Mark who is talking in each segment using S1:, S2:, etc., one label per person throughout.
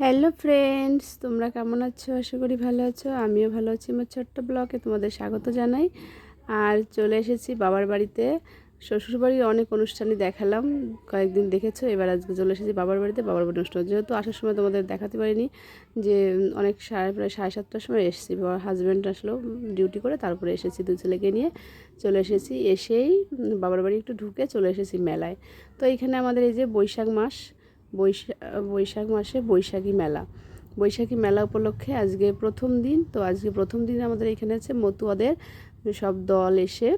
S1: Hello friends তোমরা কেমন আছো? আশা করি ভালো আছো। আমিও ভালো আছি আমার ছোট্ট ব্লগে তোমাদের স্বাগত জানাই। আর চলে এসেছি বাবার বাড়িতে। শ্বশুরবাড়ির অনেক অনুষ্ঠানই দেখালাম। কয়েকদিন দেখেছ, এবার আজকে চলে এসেছি বাবার বাড়িতে। বাবার বাড়ির অনুষ্ঠান। যেহেতু আসার সময় তোমাদের দেখাতে পারিনি, যে অনেক সাড়ে, প্রায় সাড়ে সাতটার সময় এসেছি। বাবার হাজব্যান্ড আসলো ডিউটি করে, তারপরে এসেছি দু ছেলেকে নিয়ে। চলে এসেছি, এসেই বাবার বাড়ি একটু ঢুকে চলে এসেছি মেলায়। তো এইখানে আমাদের এই যে বৈশাখ মাস বৈশাখ বৈশাখ মাসে বৈশাখী মেলা। বৈশাখী মেলা উপলক্ষে আজকে প্রথম দিন, তো আজকে প্রথম দিন আমাদের এখানে আছে মতুয়াদের সব দল এসে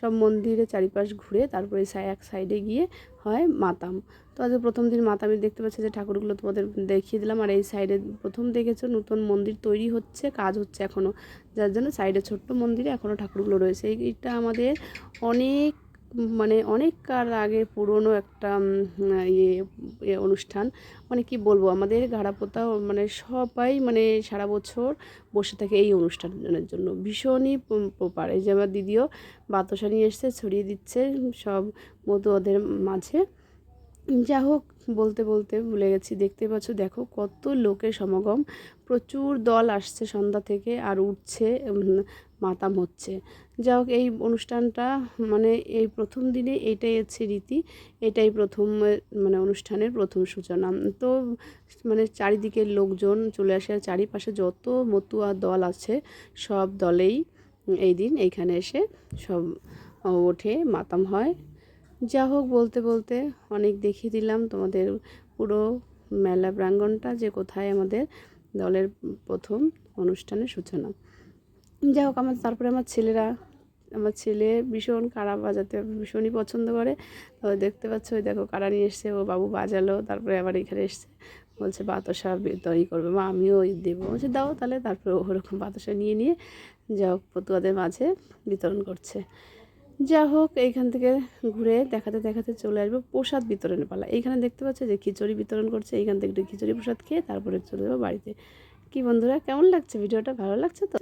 S1: সব মন্দিরে চারিপাশ ঘুরে তারপরে এক সাইডে গিয়ে হয় মাতাম। তো আজকে প্রথম দিন মাতামে দেখতে পাচ্ছি যে ঠাকুরগুলো তোমাদের দেখিয়ে দিলাম। আর এই সাইডে প্রথম দেখেছ নতুন মন্দির তৈরি হচ্ছে, কাজ হচ্ছে এখনও যার জন্য সাইডে ছোট্ট মন্দিরে এখনও ঠাকুরগুলো রয়েছে। এইটা আমাদের অনেক মানে অনেক কাল আগে পুরনো একটা ইয়ে ইয়ে অনুষ্ঠান। মানে কি বলব, আমাদের ঘাড়াপোতা মানে সবাই মানে সারা বছর বসে থাকে এই অনুষ্ঠানের জন্য। ভীষণই প্রপার এই যে আমার দিদিও বাতাসা নিয়ে এসছে, ছড়িয়ে দিচ্ছে, সব মতো ওদের মাঝে। যা হোক বলতে বলতে ভুলে গেছি। দেখতে পাচ্ছ, দেখো কত লোকের সমাগম। প্রচুর দল আসছে সন্ধ্যা থেকে আর উঠছে মাতাম হচ্ছে। যা হোক, এই অনুষ্ঠানটা মানে এই প্রথম দিনে এটাই হচ্ছে রীতি, এটাই প্রথম মানে অনুষ্ঠানের প্রথম সূচনা। তো মানে চারিদিকের লোকজন চলে আসে, আর চারিপাশে যত মতুয়া দল আছে, সব দলেই এই দিন এইখানে এসে সব ওঠে, মাতাম হয়। যা হোক বলতে বলতে অনেক দেখিয়ে দিলাম তোমাদের পুরো মেলা প্রাঙ্গণটা যে কোথায় আমাদের দলের প্রথম অনুষ্ঠানের সূচনা। যাই হোক, আমার তারপরে আমার ছেলেরা, আমার ছেলে ভীষণ কাড়া বাজাতে ভীষণই পছন্দ করে। তো দেখতে পাচ্ছ ওই দেখো কাড়া নিয়ে এসছে, ও বাবু বাজালো, তারপরে আবার এখানে এসছে। বলছে, বাতাসা তৈরি করবে। মা, আমিও ওই দেবো। বলছে, দাও তাহলে। তারপরে ওরকম বাতাসা নিয়ে নিয়ে, যা হোক পতুয়াদের মাঝে বিতরণ করছে। যা হোক, এইখান থেকে ঘুরে দেখাতে দেখাতে চলে আসব প্রসাদ বিতরণের পালা। এইখানে দেখতে পাচ্ছে যে খিচুড়ি বিতরণ করছে, এইখান থেকে একটু খিচুড়ি প্রসাদ খেয়ে তারপরে চলে যাব বাড়িতে। কি বন্ধুরা, কেমন লাগছে? ভিডিওটা ভালো লাগছে তো?